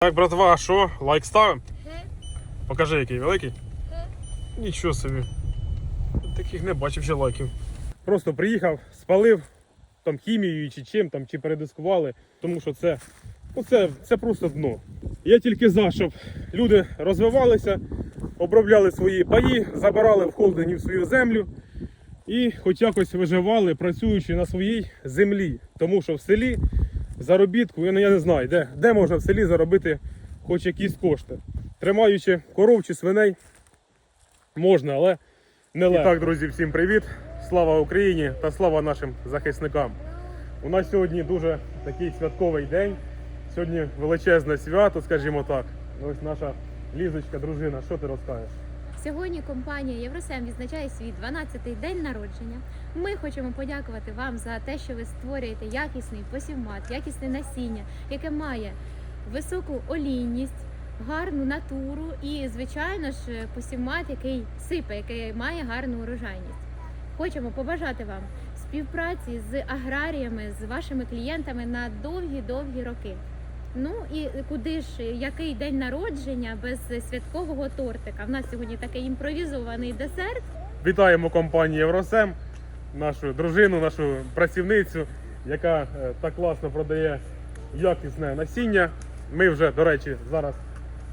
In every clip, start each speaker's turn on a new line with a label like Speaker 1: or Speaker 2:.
Speaker 1: Так, братва, а що? Лайк ставим? Покажи, який великий. Нічого собі. Таких не бачив ще лайків. Просто приїхав, спалив там хімією чи чим там, чи передискували, тому що це, ну це, це просто дно. Я тільки за, щоб люди розвивалися, обробляли свої паї, забирали в холдингів свою землю і хоч якось виживали, працюючи на своїй землі. Тому що в селі заробітку, я не, я не знаю, де, де можна в селі заробити хоч якісь кошти. Тримаючи коров чи свиней, можна, але не легко. І так, друзі, всім привіт! Слава Україні та слава нашим захисникам! У нас сьогодні дуже такий святковий день. Сьогодні величезне свято, скажімо так. Ось наша лізочка, дружина, що ти розкажеш?
Speaker 2: Сьогодні компанія Євросем відзначає свій 12-й день народження. Ми хочемо подякувати вам за те, що ви створюєте якісний посівмат, якісне насіння, яке має високу олійність, гарну натуру і, звичайно ж, посівмат, який сипе, який має гарну урожайність. Хочемо побажати вам співпраці з аграріями, з вашими клієнтами на довгі-довгі роки. Ну і куди ж який день народження без святкового тортика? В нас сьогодні такий імпровізований десерт.
Speaker 1: Вітаємо компанію Євросем, нашу дружину, нашу працівницю, яка е, так класно продає якісне насіння. Ми вже, до речі, зараз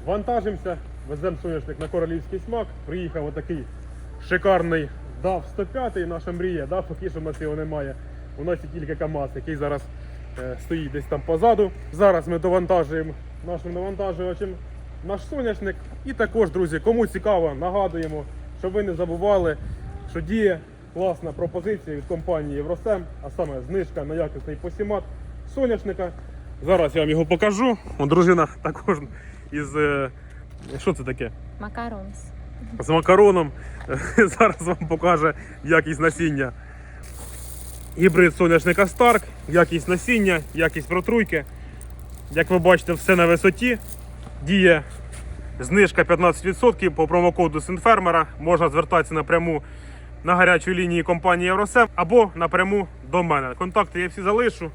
Speaker 1: вантажимося, веземо соняшник на королівський смак. Приїхав отакий шикарний DAF 105, наша мрія, да, поки що в нас його немає. У нас є тільки КАМАЗ, який зараз стоїть десь там позаду. Зараз ми довантажуємо нашим навантажувачем наш соняшник. І також, друзі, кому цікаво, нагадуємо, щоб ви не забували, що діє класна пропозиція від компанії Євросем, а саме знижка на якісний посімат соняшника. Зараз я вам його покажу. О, дружина також із. е, Що це таке?
Speaker 2: Макаронс.
Speaker 1: З макароном. Зараз вам покаже якість насіння. Гібрид соняшника Старк, якість насіння, якість протруйки. Як ви бачите, все на висоті. Діє знижка 15% по промокоду Синфермера. Можна звертатися напряму на гарячу лінію компанії Євросем або напряму до мене. Контакти я всі залишу.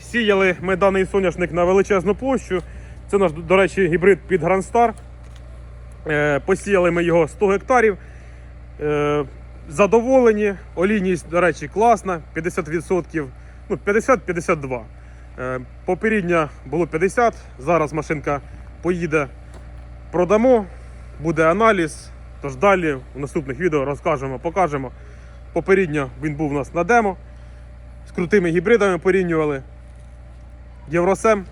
Speaker 1: Сіяли ми даний соняшник на величезну площу. Це наш, до речі, гібрид під Грандстар. Е, Посіяли ми його 100 гектарів. Задоволені. Олійність, до речі, класна, 50%, ну 50-52. Е, Попередньо було 50, зараз машинка поїде, продамо, буде аналіз. Тож далі в наступних відео розкажемо, покажемо. Попередньо він був у нас на демо. З крутими гібридами порівнювали. Євросем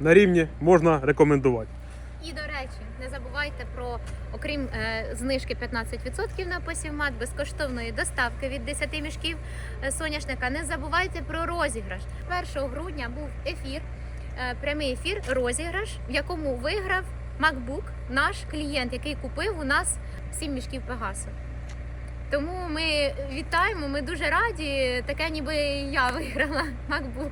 Speaker 1: на рівні можна рекомендувати.
Speaker 2: І до речі, не забувайте про, окрім е, знижки 15% на посівмат, безкоштовної доставки від 10 мішків е, соняшника. Не забувайте про розіграш. 1 грудня був ефір, е, прямий ефір, розіграш, в якому виграв MacBook, наш клієнт, який купив у нас 7 мішків Пегасу. Тому ми вітаємо, ми дуже раді. Таке ніби я виграла MacBook.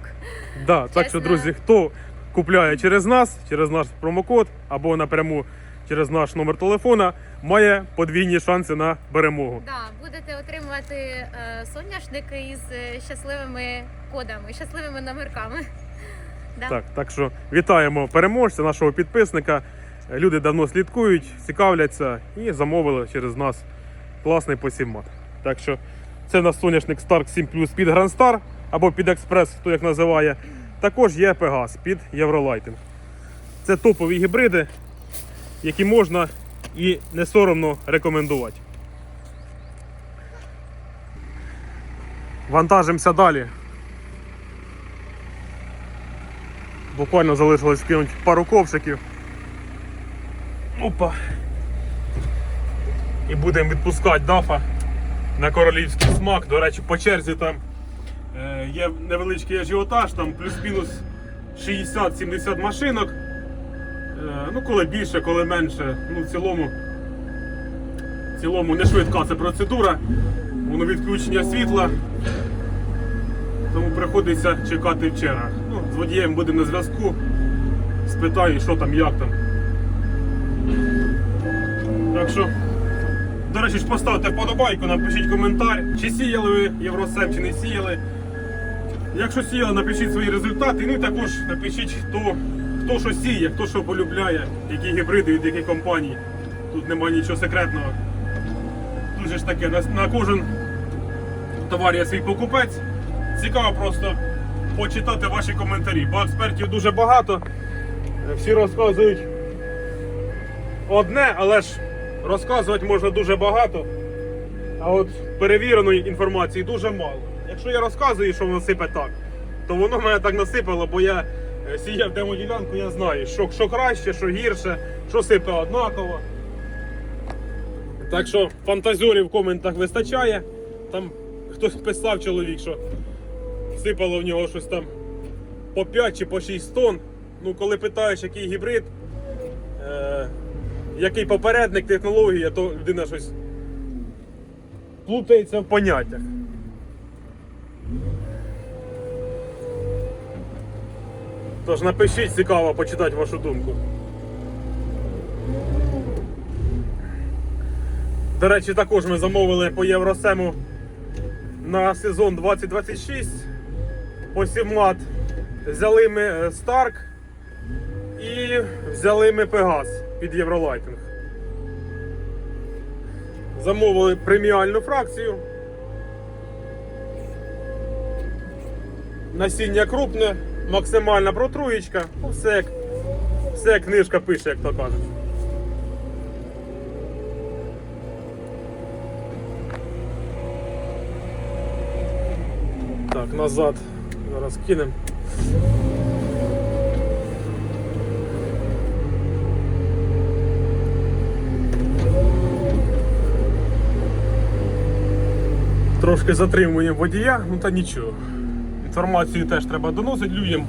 Speaker 1: Да, так що, друзі, хто купляє через нас, через наш промокод або напряму через наш номер телефона, має подвійні шанси на перемогу.
Speaker 2: Да, будете отримувати е, соняшники із е, щасливими кодами, щасливими номерками. Да.
Speaker 1: Так, так що вітаємо переможця, нашого підписника. Люди давно слідкують, цікавляться і замовили через нас класний посівмат. Так що це у нас соняшник Stark 7 Plus під Grand Star або під Експрес, хто як називає. Також є Пегас під Євролайтинг. Це топові гібриди, які можна і не соромно рекомендувати. Вантажимося далі. Буквально залишилось кинути пару ковшиків. Опа. І будемо відпускати дафа на королівський смак. До речі, по черзі там е, є невеличкий ажіотаж, там плюс-мінус 60-70 машинок. Е, ну, коли більше, коли менше. Ну, в цілому, в цілому не швидка ця процедура. Воно відключення світла. Тому приходиться чекати в чергах. Ну, з водієм будемо на зв'язку. Спитаю, що там, як там. Так що, до речі, поставте вподобайку, напишіть коментар, чи сіяли ви Євросем, чи не сіяли. Якщо сіяли, напишіть свої результати. Ну і також напишіть, хто хто що сіє, хто що полюбляє, які гібриди від яких компаній. Тут немає нічого секретного. Тут же ж таке, на, на кожен товар є свій покупець. Цікаво просто почитати ваші коментарі, бо експертів дуже багато. Всі розказують одне, але ж розказувати можна дуже багато. А от перевіреної інформації дуже мало. Якщо я розказую, що воно сипе так, то воно мене так насипало, бо я сіяв демоділянку, я знаю, що, що краще, що гірше, що сипе однаково. Так що фантазерів в коментах вистачає. Там хтось писав чоловік, що сипало в нього щось там по 5 чи по 6 тонн. Ну, коли питаєш, який гібрид, е, який попередник технології, то людина щось плутається в поняттях. Тож напишіть, цікаво почитати вашу думку. До речі, також ми замовили по Євросему на сезон 2026. Посімлад взяли ми е, Старк і взяли ми Пегас під Євролайтинг. Замовили преміальну фракцію. Насіння крупне, максимальна протруєчка. Ну, Все як, все книжка пише, як то кажуть. Так, назад. Зараз кинемо. Трошки затримуємо водія, ну та нічого. Інформацію теж треба доносити людям.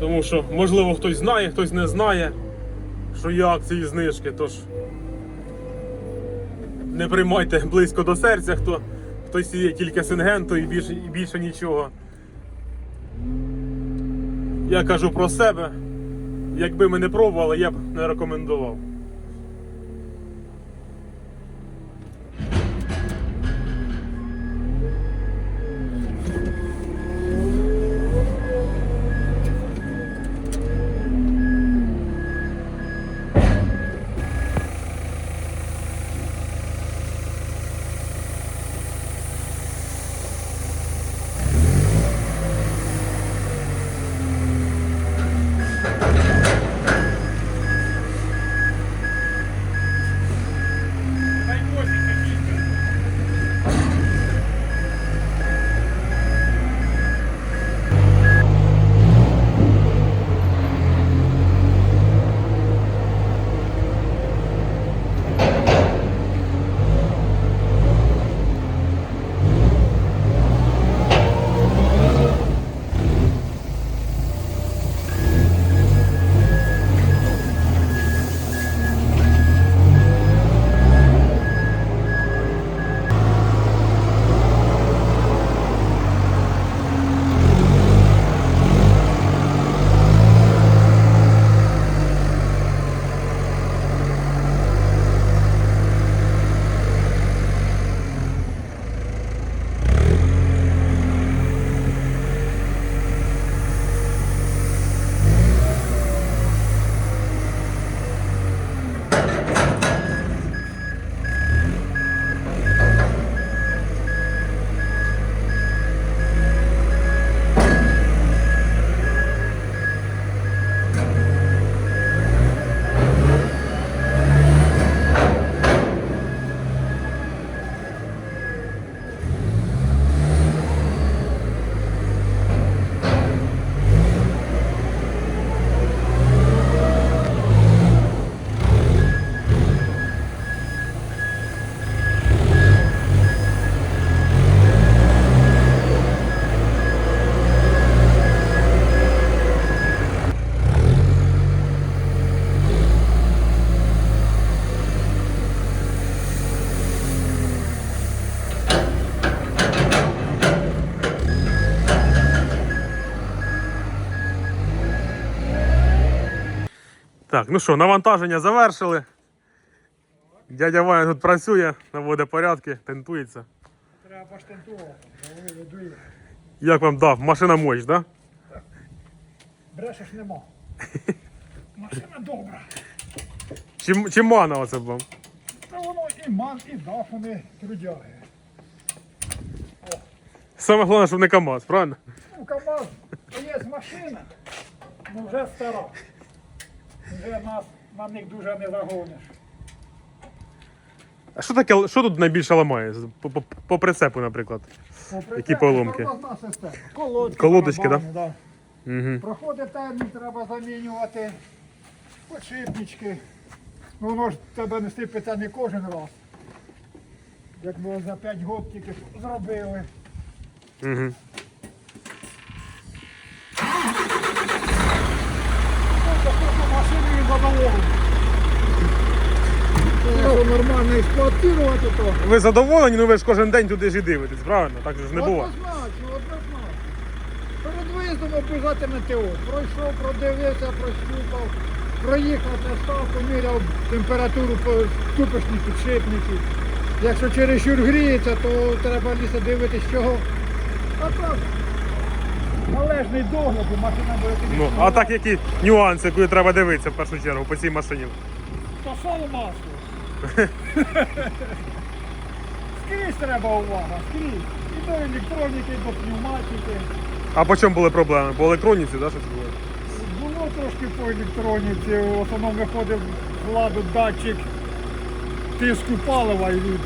Speaker 1: Тому що, можливо, хтось знає, хтось не знає, що є акції знижки, тож не приймайте близько до серця, хто, хто сіє тільки сингенту і більше, і більше нічого. Я кажу про себе. Якби ми не пробували, я б не рекомендував. Так, ну що, навантаження завершили. Дядя Ваня тут працює, наводить порядки, тентується.
Speaker 3: Треба ведує.
Speaker 1: Як вам дав? Машина мощ, да?
Speaker 3: Брешеш нема. Машина добра.
Speaker 1: Чи, чи мана оце б вам?
Speaker 3: Та воно і ман, і дах вони трудяги.
Speaker 1: Саме головне, щоб не КАМАЗ, правильно?
Speaker 3: Ну, КамАЗ, то є машина, ну вже стара. Вже нас на них дуже не загониш.
Speaker 1: А що таке, що тут найбільше ламає? По, по, по прицепу, наприклад.
Speaker 3: Попри
Speaker 1: Які
Speaker 3: це,
Speaker 1: поломки?
Speaker 3: система. Колодки,
Speaker 1: Колодочки,
Speaker 3: барабани, да?
Speaker 1: Угу.
Speaker 3: Проходить термін, треба замінювати подшипнички. Ну, воно ж тебе не сипеться не кожен раз. Як ми за 5 років тільки зробили.
Speaker 1: Угу.
Speaker 3: Ну, таку машину і задоволений. Якщо нормально експлуатувати, то
Speaker 1: Ви задоволені, ну ви ж кожен день туди ж і дивитесь, правильно? Так же ж не буває.
Speaker 3: Однозначно, однозначно. Перед виїздом обов'язково ТО. Пройшов, продивився, прощупав, проїхав, став, поміряв температуру по ступочних підшипників. Якщо чересчур гріється, то треба лісе дивитись чого. А так, належний догляд, і машина буде тобі.
Speaker 1: Ну, а так які нюанси, куди треба дивитися в першу чергу по цій машині?
Speaker 3: Та масло. Скрізь треба увага, скрізь. І до електроніки, і до пневматики.
Speaker 1: А по чому були проблеми? По електроніці, да, щось було?
Speaker 3: Було трошки по електроніці, в основному виходив з ладу датчик тиску палива і від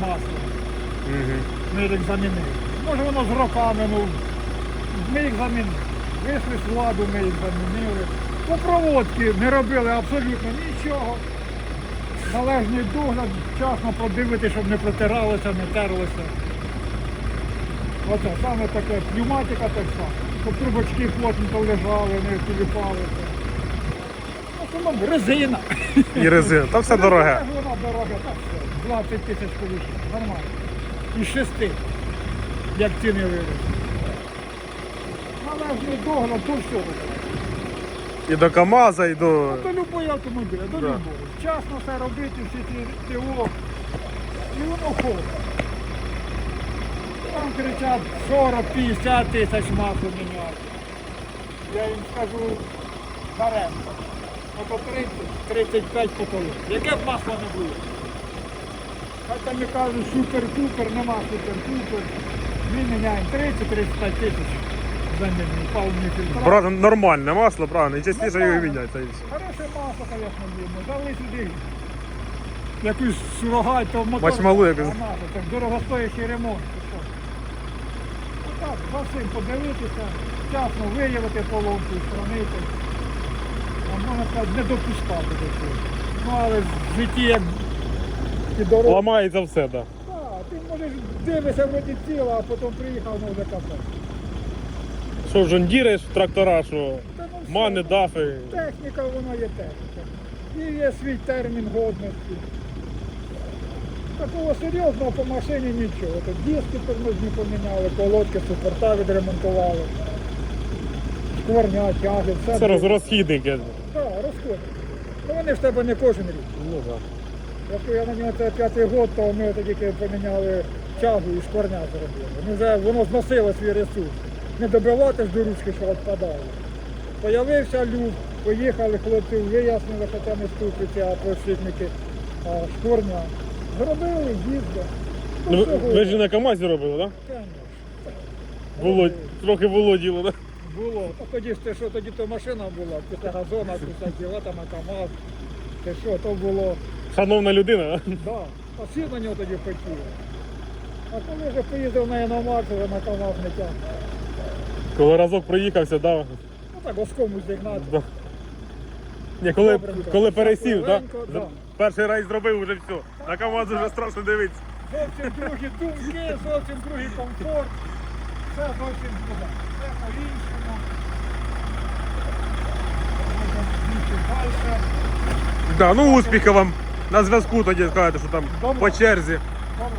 Speaker 3: масла.
Speaker 1: Угу.
Speaker 3: Ми їх замінили. Може воно з роками, ну ми їх замінили. Вийшли з ладу, ми їх замінили. По проводки не робили абсолютно нічого. Належний догляд, вчасно продивити, щоб не протиралося, не терлося. Оце саме таке, пневматика так само. Щоб трубочки плотненько лежали, не тіліпалися. Основному резина.
Speaker 1: І резина. Та все дороге.
Speaker 3: Вона дорога, так все. 20 тисяч колишніх. Нормально. І шести, як ціни виросли. Належний догляд, то все.
Speaker 1: І до КАМАЗа, і до.
Speaker 3: До любої автомобіля, до
Speaker 1: Да.
Speaker 3: любого. Вчасно все робити, всі ті ТО. І воно ходить. Там кричать 40-50 тисяч масла міняти. Я їм скажу даремно. Ото 30-35 потолок. Яке б масло не було. Хай там і кажуть супер-пупер, нема супер-пупер. Ми міняємо 30-35 тисяч
Speaker 1: Правда, нормальне масло, правильно, і частіше його все.
Speaker 3: Хороше масло, звісно, видно. Дали сюди якусь сурогать, то мотор.
Speaker 1: Мачмалу якусь.
Speaker 3: А так дорогостоящий ремонт. ти що. Отак, за всім подивитися, вчасно виявити поломку, устранити. А можна сказати, не допускати до цього. Ну, але в житті як і дорога.
Speaker 1: Ламається все, так. Да.
Speaker 3: Ти можеш дивишся вроді тіла, а потім приїхав, ну вже капець.
Speaker 1: Що жондіриш трактора, що
Speaker 3: ну
Speaker 1: мани, дафи.
Speaker 3: Техніка, вона є техніка. І є свій термін годності. Такого серйозного по машині нічого. Тут диски тормозні поміняли, колодки, супорта відремонтували. Шкварня, тяги, все.
Speaker 1: Це роз, розхідники.
Speaker 3: Так, розходи. Ну вони ж тебе не кожен рік.
Speaker 1: Ну, так.
Speaker 3: Якщо я на нього це п'ятий год, то ми тільки поміняли чагу і шкварня зробили. Ну вже воно зносило свій ресурс. Не добивати ж до ручки, що відпадало. Появився люк, поїхали хлопці, вияснили, що це не ступиці, а просвітники, а шкварня. Зробили, їздили.
Speaker 1: Ну, ви, ви ж на КАМАЗі робили, так? Да? Було, трохи було діло, так?
Speaker 3: Було. А тоді ж ти що, тоді то машина була, після газона, після тіла, там КАМАЗ. Ти що, то було.
Speaker 1: Шановна людина, да?
Speaker 3: Да, а всі на нього тоді хотіли. А коли вже поїздив на іномарку, вже на КАМАЗ не тягне.
Speaker 1: Коли разок проїхався, да?
Speaker 3: Ну так воском зігнати.
Speaker 1: да. Ні, коли,
Speaker 3: Добренько.
Speaker 1: коли пересів, да?
Speaker 3: Легенько, да.
Speaker 1: перший рейс зробив, вже все. На КАМАЗ вже страшно дивитися.
Speaker 3: Зовсім другі думки, зовсім другий комфорт. Все зовсім туди. Все по-іншому. Далі.
Speaker 1: Да, ну успіхів вам на зв'язку тоді скажете, що там
Speaker 3: Добре.
Speaker 1: по черзі.
Speaker 3: Добре.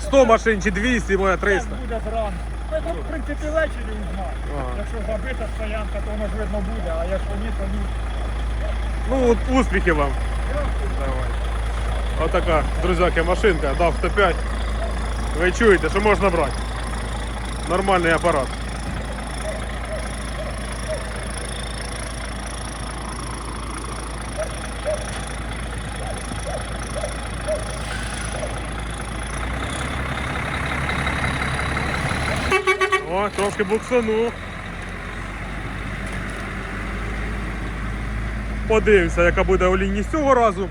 Speaker 1: 100 машин чи 200, моя
Speaker 3: Як
Speaker 1: 300.
Speaker 3: буде зранку. Тут, в принципі, ввечері.
Speaker 1: Ага.
Speaker 3: Якщо забита стоянка, то воно ж видно буде, а якщо ні, то ні.
Speaker 1: Ну от успіхів вам. Давай. Отака, друзяки, машинка, DAF 105. Ви чуєте, що можна брати. Нормальний апарат. Трошки буксанув. Подивимося, яка буде олійність цього разу.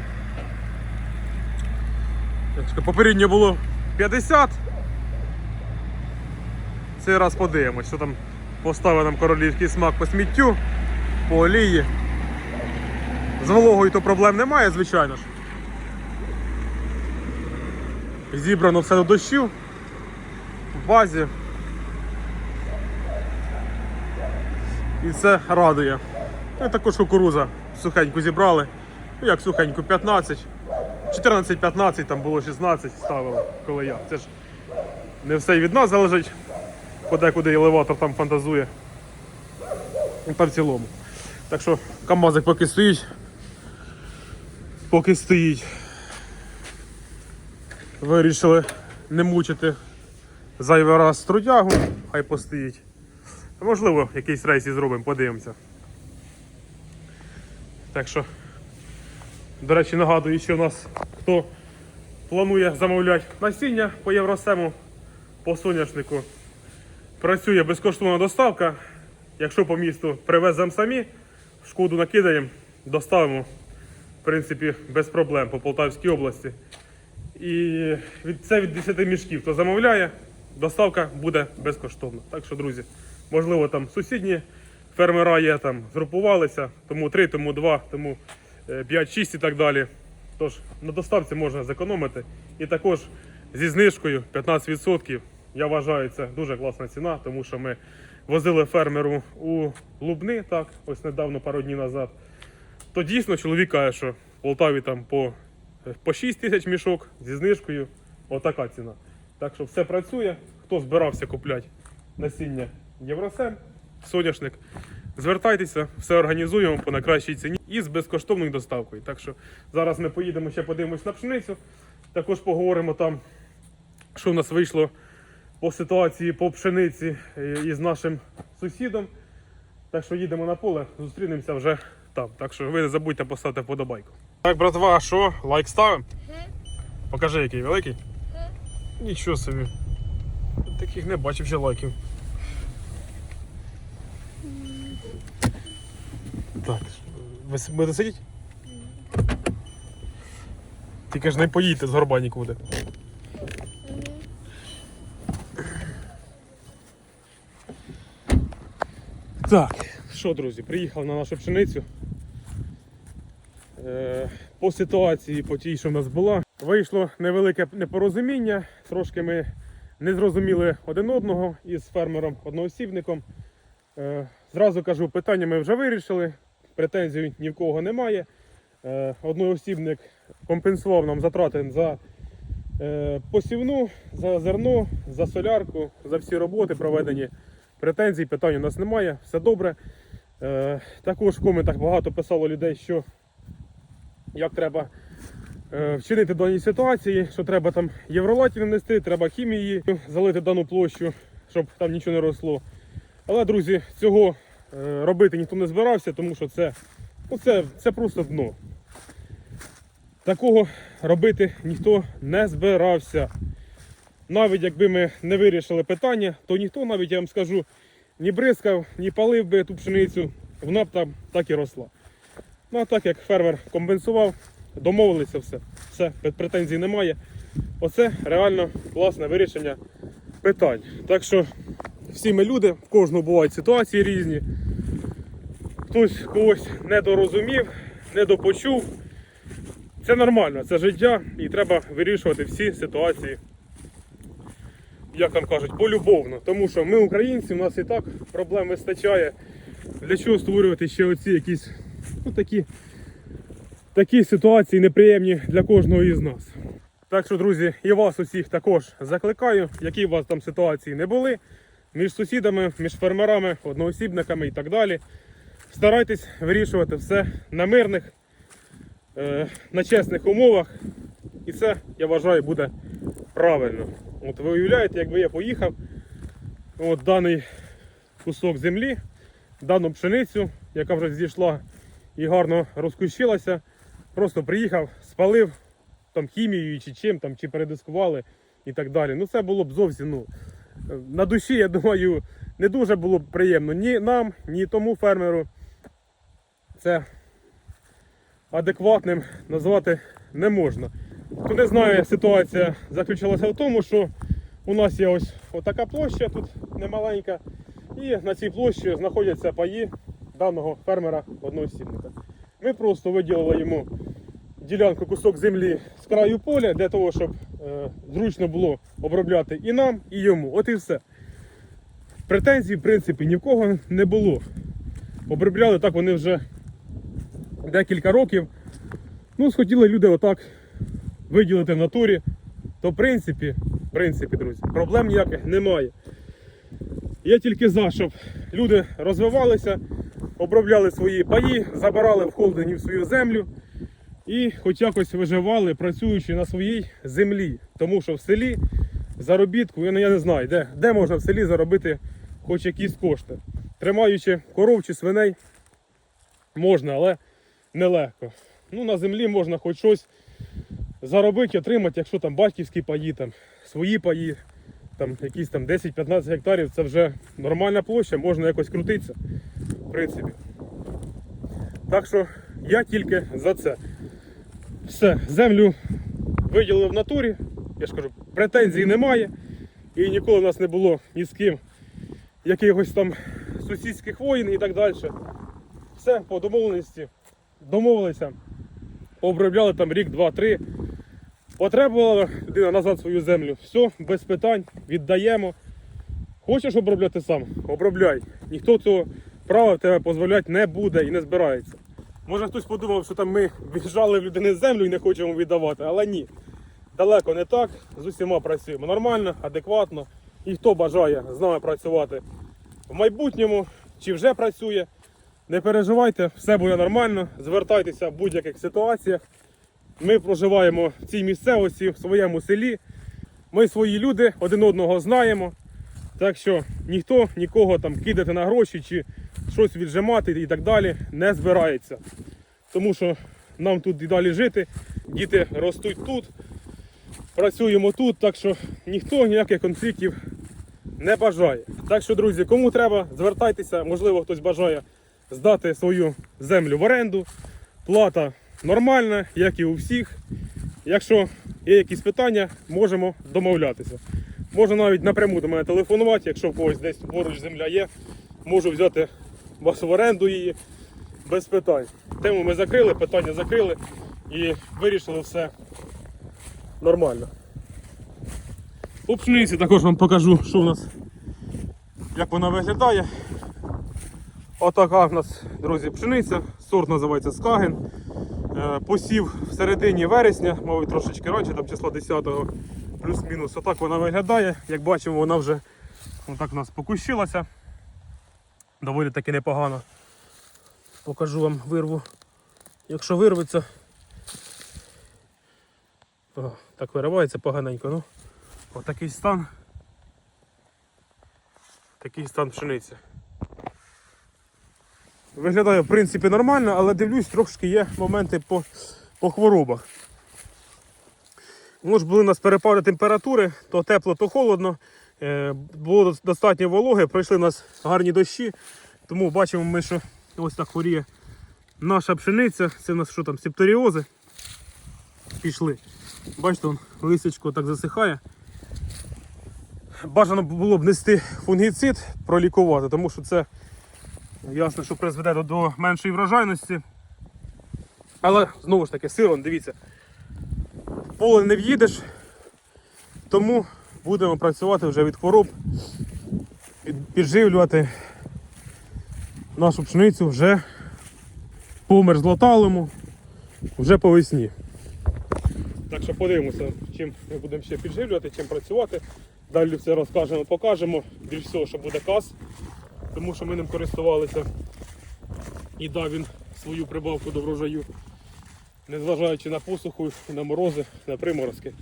Speaker 1: Чекай, Попередньо було 50. Цей раз подивимось, що там поставив нам королівський смак по сміттю, по олії. З вологою то проблем немає, звичайно ж. Зібрано все до дощів в базі. І це радує. І також кукуруза сухеньку зібрали. Ну як сухеньку, 15. 14-15, там було 16 ставили, коли я. Це ж не все і від нас залежить. Подекуди елеватор там фантазує. Ну, Та в цілому. Так що камазик поки стоїть. Поки стоїть. Вирішили не мучити зайвий раз трудягу, хай постоїть. Можливо, якийсь рейс і зробимо, подивимося. Так що, до речі, нагадую, що у нас хто планує замовляти насіння по Євросему, по соняшнику. Працює безкоштовна доставка. Якщо по місту привеземо самі, шкоду накидаємо, доставимо, в принципі, без проблем по Полтавській області. І це від 10 мішків. Хто замовляє, доставка буде безкоштовна. Так що, друзі, можливо, там сусідні фермера є, там згрупувалися, тому 3, тому 2, тому 5, 6 і так далі. Тож на доставці можна зекономити. І також зі знижкою 15%. Я вважаю, це дуже класна ціна, тому що ми возили фермеру у Лубни, так, ось недавно, пару днів назад. То дійсно чоловік каже, що в Полтаві там по, по 6 тисяч мішок зі знижкою. Отака ціна. Так що все працює. Хто збирався купляти насіння Євросем, соняшник, звертайтеся, все організуємо по найкращій ціні і з безкоштовною доставкою. Так що зараз ми поїдемо ще подивимось на пшеницю. Також поговоримо там, що в нас вийшло по ситуації по пшениці е, із нашим сусідом. Так що їдемо на поле, зустрінемося вже там. Так що ви не забудьте поставити вподобайку. Так, братва, що? Лайк ставимо? Покажи, який великий. Нічого собі. Таких не бачив ще лайків. Так, ви будете сидіти? Тільки ж не поїдьте з горба нікуди. Так, що, друзі, приїхав на нашу пшеницю. Е, по ситуації, по тій, що в нас була, вийшло невелике непорозуміння. Трошки ми не зрозуміли один одного із фермером одноосібником. Е, зразу кажу, питання ми вже вирішили, претензій ні в кого немає. Е, одноосібник компенсував нам затрати за е, посівну, за зерно, за солярку, за всі роботи проведені. Претензій, питань у нас немає, все добре. Е, також в коментах багато писало людей, що як треба вчинити даній ситуації, що треба там євролаті нанести, треба хімії залити дану площу, щоб там нічого не росло. Але, друзі, цього робити ніхто не збирався, тому що це, ну, це, це просто дно. Такого робити ніхто не збирався. Навіть якби ми не вирішили питання, то ніхто навіть я вам скажу ні бризкав, ні палив би ту пшеницю, вона б там так і росла. Ну а так як фермер компенсував, домовилися все. Все, претензій немає. Оце реально класне вирішення питань. Так що всі ми люди, в кожного бувають ситуації різні. Хтось когось недорозумів, недопочув. Це нормально, це життя і треба вирішувати всі ситуації як там кажуть, полюбовно. Тому що ми українці, у нас і так проблем вистачає. Для чого створювати ще оці якісь ну, такі, такі ситуації неприємні для кожного із нас. Так що, друзі, і вас усіх також закликаю, які у вас там ситуації не були, між сусідами, між фермерами, одноосібниками і так далі. Старайтесь вирішувати все на мирних, е, на чесних умовах. І це, я вважаю, буде правильно. От ви уявляєте, якби я поїхав, от даний кусок землі, дану пшеницю, яка вже зійшла і гарно розкущилася, просто приїхав, спалив там хімією чи чим, там, чи передискували і так далі. Ну це було б зовсім ну, на душі, я думаю, не дуже було б приємно ні нам, ні тому фермеру. Це адекватним назвати не можна. Хто не знає, ситуація заключилася в тому, що у нас є ось отака площа, тут немаленька, і на цій площі знаходяться паї даного фермера одноосібника. Ми просто виділили йому ділянку кусок землі з краю поля для того, щоб е, зручно було обробляти і нам, і йому. От і все. Претензій, в принципі, ні в кого не було. Обробляли так вони вже декілька років. Ну, схотіли люди отак виділити в натурі, то в принципі, в принципі, друзі, проблем ніяких немає. Я тільки за, щоб люди розвивалися, обробляли свої паї, забирали в холдингів свою землю і хоч якось виживали, працюючи на своїй землі. Тому що в селі заробітку, я не знаю, де, де можна в селі заробити хоч якісь кошти. Тримаючи коров чи свиней, можна, але нелегко. Ну, на землі можна хоч щось заробити, отримати, якщо там батьківські паї, там, свої паї, там якісь там 10-15 гектарів, це вже нормальна площа, можна якось крутитися, в принципі. Так що я тільки за це. Все, землю виділили в натурі. Я ж кажу, претензій немає. І ніколи в нас не було ні з ким якихось там сусідських воїн і так далі. Все по домовленості. Домовилися, обробляли там рік, два, три. Потребувала людина назад свою землю. Все, без питань, віддаємо. Хочеш обробляти сам? Обробляй. Ніхто цього права тебе дозволяти не буде і не збирається. Може хтось подумав, що там ми в'їжджали в людини землю і не хочемо віддавати, але ні. Далеко не так. З усіма працюємо нормально, адекватно. І хто бажає з нами працювати в майбутньому чи вже працює, не переживайте, все буде нормально. Звертайтеся в будь-яких ситуаціях. Ми проживаємо в цій місцевості, в своєму селі. Ми свої люди, один одного знаємо. Так що ніхто нікого там кидати на гроші чи щось віджимати і так далі не збирається. Тому що нам тут і далі жити, діти ростуть тут, працюємо тут, так що ніхто ніяких конфліктів не бажає. Так що, друзі, кому треба, звертайтеся, можливо, хтось бажає здати свою землю в оренду. Плата нормальна, як і у всіх. Якщо є якісь питання, можемо домовлятися. Можна навіть напряму до мене телефонувати, якщо в когось десь поруч земля є, можу взяти вас в оренду її без питань. Тему ми закрили, питання закрили і вирішили все нормально. По пшениці також вам покажу, що в нас, як вона виглядає. Отака в нас, друзі, пшениця. Сорт називається Скаген. Е, Посів в середині вересня, мабуть, трошечки раніше, там числа 10-го, плюс-мінус. Отак вона виглядає. Як бачимо, вона вже отак у нас покущилася. Доволі таки непогано. Покажу вам вирву. Якщо вирветься. О, так виривається поганенько. Ну, отакий стан. Такий стан пшениці. Виглядає в принципі нормально, але дивлюсь, трошки є моменти по, по хворобах. Ну ж були у нас перепади температури, то тепло, то холодно. Е, Було достатньо вологи, пройшли у нас гарні дощі, тому бачимо ми, що ось так хворіє наша пшениця. Це у нас що там, септоріози пішли. Бачите, вон, лисичко так засихає. Бажано було б нести фунгіцид, пролікувати, тому що це ясно, що призведе до, до меншої врожайності. Але знову ж таки, силом, дивіться, в поле не в'їдеш, тому будемо працювати вже від хвороб, під- підживлювати нашу пшеницю вже по мерзлоталому, вже по весні. Так що подивимося, чим ми будемо ще підживлювати, чим працювати. Далі все розкажемо, покажемо. Більш всього, що буде каз, тому що ми ним користувалися. І дав він свою прибавку до врожаю, незважаючи на посуху, на морози, на приморозки.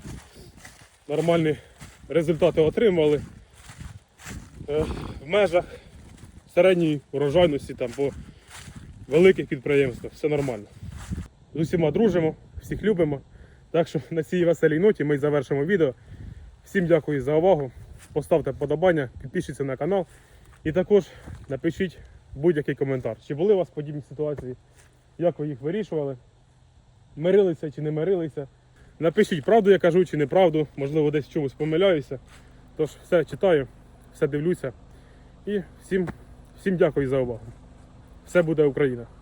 Speaker 1: Нормальні результати отримали Е, в межах середньої урожайності там, по великих підприємствах. Все нормально. З усіма дружимо, всіх любимо. Так що на цій веселій ноті ми завершимо відео. Всім дякую за увагу. Поставте подобання, підпишіться на канал І також напишіть будь-який коментар. Чи були у вас подібні ситуації, як ви їх вирішували, мирилися чи не мирилися. Напишіть, правду я кажу чи неправду, можливо, десь чомусь помиляюся. Тож все читаю, все дивлюся. І всім, всім дякую за увагу. Все буде Україна!